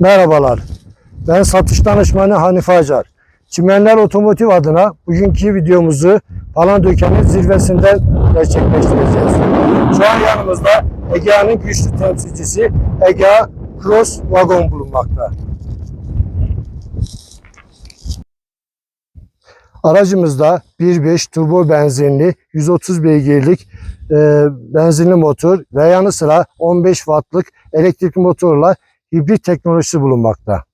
Merhabalar. Ben satış danışmanı Hanife Acar. Çimenler Otomotiv adına bugünkü videomuzu Palandöken'in zirvesinden gerçekleştireceğiz. Şu an yanımızda Egea'nın güçlü temsilcisi Egea Cross Wagon bulunmakta. Aracımızda 1.5 turbo benzinli 130 beygirlik e, benzinli motor ve yanı sıra 15 wattlık elektrikli motorla hibrit teknolojisi bulunmakta.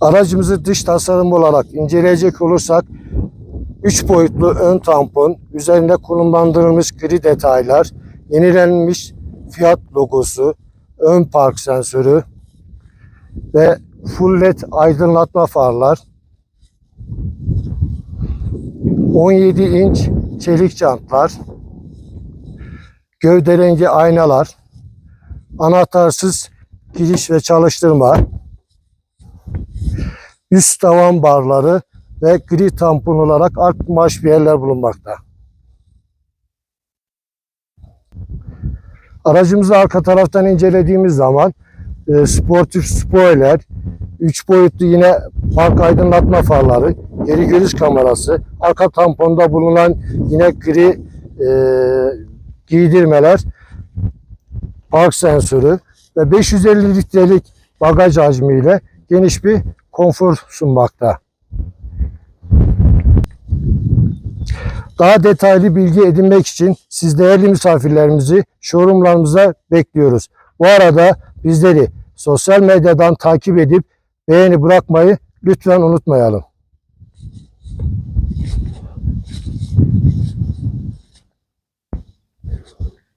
Aracımızı dış tasarım olarak inceleyecek olursak 3 boyutlu ön tampon, üzerinde konumlandırılmış gri detaylar, yenilenmiş Fiat logosu, ön park sensörü ve full led aydınlatma farlar, 17 inç çelik jantlar, gövde rengi aynalar, anahtarsız giriş ve çalıştırma, üst tavan barları ve gri tampon olarak ark marş yerler bulunmakta. Aracımızı arka taraftan incelediğimiz zaman e, sportif spoiler, 3 boyutlu yine park aydınlatma farları, geri görüş kamerası, arka tamponda bulunan yine gri e, giydirmeler, park sensörü ve 550 litrelik bagaj hacmiyle geniş bir konfor sunmakta. Daha detaylı bilgi edinmek için siz değerli misafirlerimizi showroomlarımıza bekliyoruz. Bu arada bizleri sosyal medyadan takip edip beğeni bırakmayı lütfen unutmayalım.